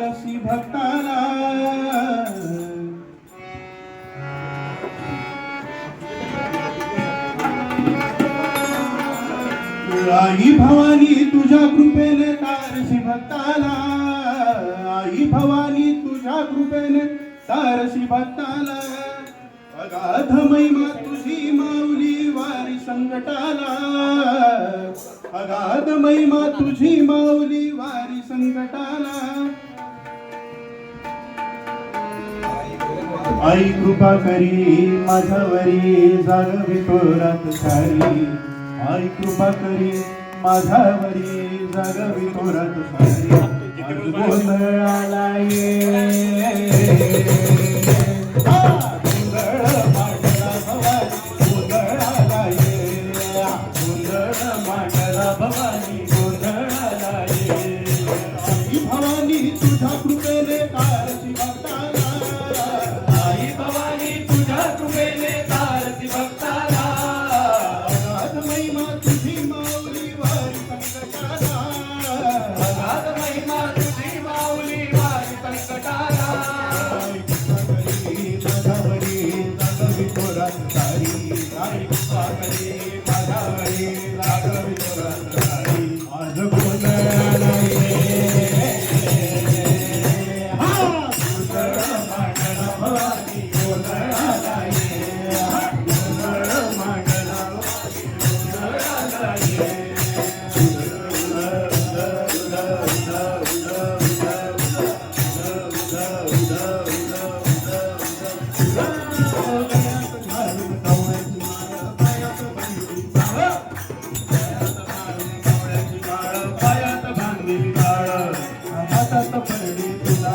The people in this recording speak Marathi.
रसी भक्ताला. आई भवानी तुझ्या कृपेने तारसी भक्ताला. आई भवानी तुझ्या कृपेने तारसी भक्ताला. अगाध महिमा तुझी माऊली वारी संकटाला अगाध महिमा तुझी माऊली वारी संकटाला आई कृपा करी माझावरी जागवी तोरात सारी आई कृपा करी माझावरी जागवी तोरात सारी गोंधळ गोंधळ मांडला सारी जास्त पडली तुला